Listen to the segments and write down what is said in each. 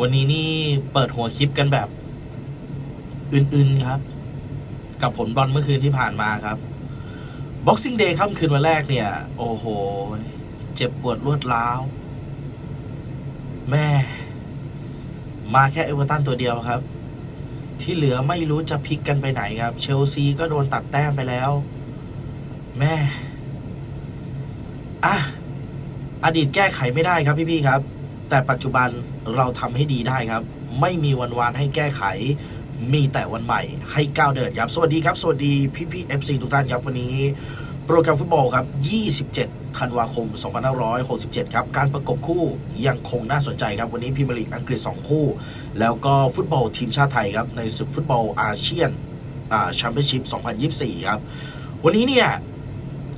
วันนี้นี่เปิดหัวคลิปกันแบบ อื่นๆครับ กับผลบอลเมื่อคืนที่ผ่านมาครับ Boxing Day ค่ำคืนวันแรกเนี่ย โอ้โห เจ็บปวดรวดร้าว แม่ มาแค่เอเวอร์ตันตัวเดียวครับ ที่เหลือไม่รู้จะพลิกกันไปไหนครับ เชลซีก็โดนตัดแต้มไปแล้ว แม่ อะ อดีตแก้ไขไม่ได้ครับพี่ๆครับ แต่ปัจจุบันเราทำให้ดีได้ครับ ไม่มีวันวานให้แก้ไข มีแต่วันใหม่ให้ก้าวเดินครับ สวัสดีครับ สวัสดีพี่พี่เอฟซีทุกท่านครับวันนี้ โปรแกรมฟุตบอลครับ 27 ธันวาคม 2567 ครับ การประกบคู่ยังคงน่าสนใจครับ วันนี้พรีเมียร์ลีกอังกฤษ 2 คู่ แล้วก็ฟุตบอลทีมชาติไทยครับ ในศึกฟุตบอลอาเซียนแชมเปี้ยนชิพ 2024 ครับ วันนี้เนี่ย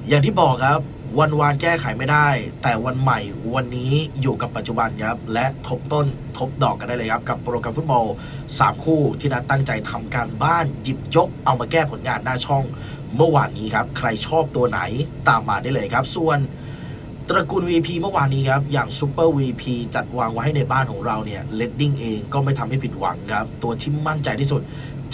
อย่างที่บอกครับ วันวานแก้ไขไม่ได้ แต่วันใหม่วันนี้อยู่กับปัจจุบันครับ และทบต้นทบดอกกันได้เลยครับ กับโปรแกรมฟุตบอล 3 คู่ที่นัดตั้งใจทำการบ้านหยิบยกเอามาแก้ผลงานหน้าช่อง เมื่อวานนี้ครับ ใครชอบตัวไหนตามมาได้เลยครับ ส่วนตระกูล VP เมื่อวานนี้ครับ อย่าง Super VP จัดวางไว้ให้ในบ้านของเราเนี่ยเลดดิ้งเองก็ไม่ทำให้ผิดหวังครับ ตัวที่มั่นใจที่สุด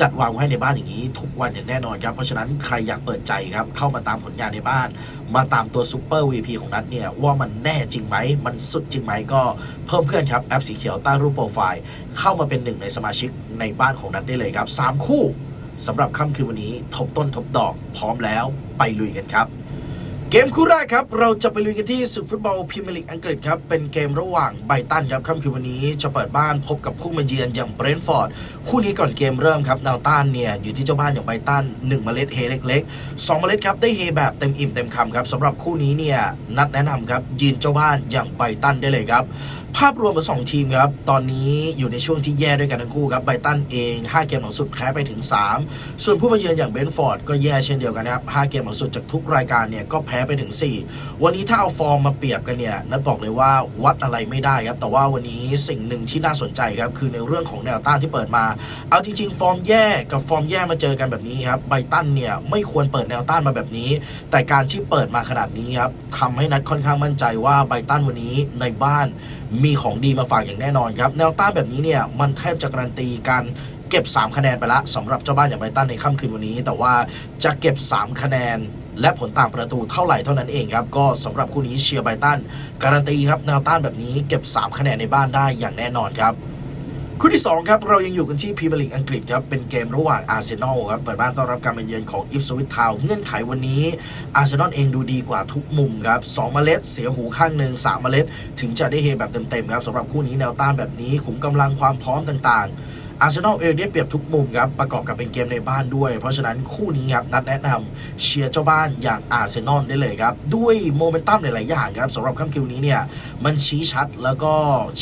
จัดวางไว้ในบ้านอย่างนี้ ทุกวันอย่างแน่นอนครับ เพราะฉะนั้นใครอยากเปิดใจครับ เข้ามาตามผลงานในบ้าน มาตามตัวซูเปอร์วีพีของนัทเนี่ย ว่ามันแน่จริงไหม มันสุดจริงไหมก็เพิ่มเพื่อนครับ แอปสีเขียวใต้รูปโปรไฟล์ เข้ามาเป็นหนึ่งในสมาชิกในบ้านของนัทได้เลยครับสามคู่สำหรับค่ำคืนวันนี้ทบต้นทบดอกพร้อมแล้วไปลุยกันครับ เกมคู่แรกครับ เราจะไปลุยกันที่ศึกฟุตบอลพรีเมียร์ลีกอังกฤษครับ เป็นเกมระหว่างไบตันครับค่ำคืนวันนี้จะเปิดบ้านพบกับคู่มาเยือนอย่างเบรนท์ฟอร์ด คู่นี้ก่อนเกมเริ่มครับนาวต้านเนี่ยอยู่ที่เจ้าบ้านอย่างไบตัน1เมล็ดเฮเล็กๆ2เมล็ดครับได้เฮแบบเต็มอิ่มเต็มคำครับสำหรับคู่นี้เนี่ยนัดแนะนำครับยืนเจ้าบ้านอย่างไบตันได้เลยครับภาพรวมของสองทีมครับตอนนี้อยู่ในช่วงที่แย่ด้วยกันทั้งคู่ครับไบตันเอง 5 เกมหลังสุดแพ้ไปถึง 3 ส่วนผู้มาเยือนอย่างเบนฟอร์ดก็แย่เช่นเดียวกันครับ5เกมหลังสุดจากทุกรายการเนี่ยก็แพ้ไปถึง 4 วันนี้ถ้าเอาฟอร์มมาเปรียบกันเนี่ยนัดบอกเลยว่าวัดอะไรไม่ได้ครับ แต่ว่าวันนี้สิ่งหนึ่งที่น่าสนใจครับ คือในเรื่องของแนวต้านที่เปิดมา เอาจริง ๆ ฟอร์มแย่กับฟอร์มแย่มาเจอกันแบบนี้ครับไบตันเนี่ยไม่ควรเปิดแนวต้านมาแบบนี้ แต่การที่เปิดมาขนาดนี้ครับทำให้นัดค่อนข้างมั่นใจว่าไบตันวันนี้ในบ้านมีของดีมาฝากอย่างแน่นอนครับ แนวต้านแบบนี้เนี่ยมันแทบจะการันตีการเก็บ 3 คะแนนไปละสำหรับเจ้าบ้านอย่างไบตันในค่ำคืนวันนี้ แต่ว่าจะเก็บ 3 คะแนน และผลต่างประตูเท่าไหร่เท่านั้นเองครับ ก็สำหรับคู่นี้เชียร์ไบตัน การันตีครับแนวต้านแบบนี้เก็บ 3 คะแนนในบ้านได้อย่างแน่นอนครับคู่ที่ 2 ครับ เรายังอยู่กันที่พรีเมียร์ลีกอังกฤษครับ เป็นเกมระหว่างอาร์เซนอลครับ เปิดบ้านต้อนรับการมาเยือนของอิฟสวิตทาวเงื่อนไขวันนี้อาร์เซนอลเองดูดีกว่าทุกมุมครับ2เมล็ด เสียหูข้างหนึ่ง3เมล็ด ถึงจะได้เฮแบบเต็มๆครับสำหรับคู่นี้แนวต้านแบบนี้ขุมกำลังความพร้อมต่างๆ อาร์เซนอลเองได้เปรียบทุกมุมครับประกอบกับเป็นเกมในบ้านด้วย เพราะฉะนั้นคู่นี้ครับนัดแนะนำเชียร์เจ้าบ้านอย่างอาร์เซนอลได้เลยครับ ด้วยโมเมนตัมหลาย ๆ อย่างครับสำหรับค่ำคืนนี้เนี่ยมันชี้ชัดแล้วก็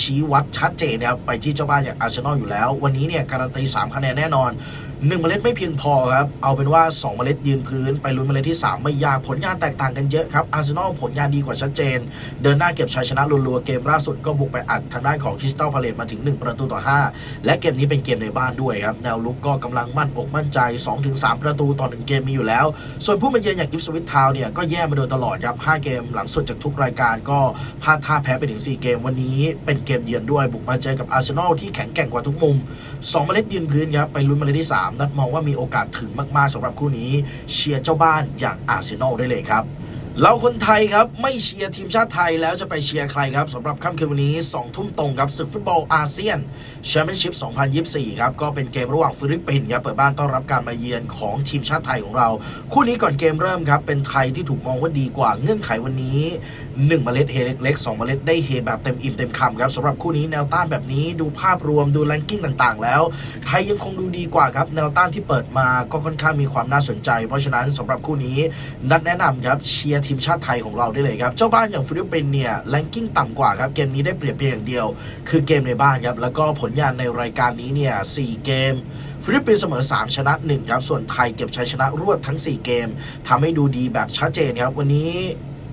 ชี้วัดชัดเจนนะครับไปที่เจ้าบ้านอย่างอาร์เซนอลอยู่แล้ว วันนี้เนี่ยการันตี3คะแนนแน่นอน1เมล็ดไม่เพียงพอครับ เอาเป็นว่า 2 เมล็ดยืนพื้น ไปลุ้นเมล็ดที่ 3 ไม่ยากผลงานแตกต่างกันเยอะครับอาร์เซนอลผลงานดีกว่าชัดเจน เดินหน้าเก็บชัยชนะรัวๆเกมล่าสุดก็บุกไปอัดทางด้านของคริสตัลพาเลตมาถึง 1 ประตูต่อ 5 และเกมนี้เป็นเกมในบ้านด้วยครับแนวลุกก็กำลังมั่นอกมั่นใจ 2-3 ประตูต่อหนึ่งเกมมีอยู่แล้ว ส่วนผู้มาเยือนอย่างอิฟสวิตทาวเนี่ยก็แย่มาโดยตลอดครับ5เกมหลังสุดจากทุกรายการก็พลาดท่าแพ้ไปถึง 4 เกมวันนี้เป็นเกมเยือนด้วย บุกมาเจอกับอาร์เซนอลที่แข็งแกร่งกว่าทุกมุม 2 เมล็ดยืนพื้นครับไปลุ้นเมล็ดที่ 3 นัดมองว่ามีโอกาสถึงมาก ๆสำหรับคู่นี้ เชียร์เจ้าบ้านอย่างอาร์เซนอลได้เลยครับ เราคนไทยครับ ไม่เชียร์ทีมชาติไทยแล้วจะไปเชียร์ใครครับสำหรับค่ำคืนวันนี้ 2 ทุ่มตรงครับศึกฟุตบอลอาเซียนแชมเปี้ยนชิพ 2024 ครับ ก็เป็นเกมระหว่างฟิลิปปินส์ครับ เปิดบ้านต้อนรับการมาเยือนของทีมชาติไทยของเรา คู่นี้ก่อนเกมเริ่มครับ เป็นไทยที่ถูกมองว่าดีกว่าเงื่อนไขวันนี้ 1 เมล็ดเฮเล็กๆ2เมล็ดได้เฮแบบเต็มอิ่มเต็มคำครับสำหรับคู่นี้แนวต้านแบบนี้ดูภาพรวมดูแรงกิ้งต่างๆ แล้วไทยยังคงดูดีกว่าครับแนวต้านที่เปิดมาก็ค่อนข้างมีความน่าสนใจ เพราะฉะนั้นสำหรับคู่นี้นัดแนะนำครับเชียร์ทีมชาติไทยของเราได้เลยครับ เจ้าบ้านอย่างฟิลิปปินส์เนี่ยแรงกิ้งต่ำกว่าครับ เกมนี้ได้เปรียบเพียงอย่างเดียว คือเกมในบ้านครับ แล้วก็ผลงานในรายการนี้เนี่ย4เกมฟิลิปปินส์เสมอ 3 ชนะ 1 ครับ ส่วนไทยเก็บชัยชนะรวดทั้ง 4 เกมทำให้ดูดีแบบชัดเจนครับ วันนี้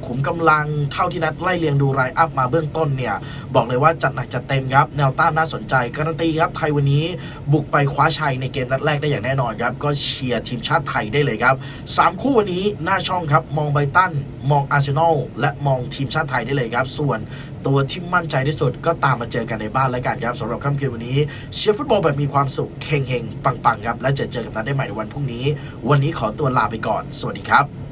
ขุมกำลังเท่าที่นัดไล่เรียงดูรายอัพมาเบื้องต้นเนี่ย บอกเลยว่าจัดหนักจัดเต็มครับ แนวต้านน่าสนใจการันตีครับ ไทยวันนี้บุกไปคว้าชัยในเกมนัดแรกได้อย่างแน่นอนครับ ก็เชียร์ทีมชาติไทยได้เลยครับสามคู่วันนี้หน้าช่องครับมองไบรตันมองอาร์เซนอลและมองทีมชาติไทยได้เลยครับ ส่วนตัวที่มั่นใจที่สุดก็ตามมาเจอกันในบ้านแล้วกันครับสำหรับค่ำคืนวันนี้เชียร์ฟุตบอลแบบมีความสุขเฮงๆปังๆครับและจอเจอกับนัดได้ใหม่ในวันพรุ่งนี้ วันนี้ขอตัวลาไปก่อน สวัสดีครับ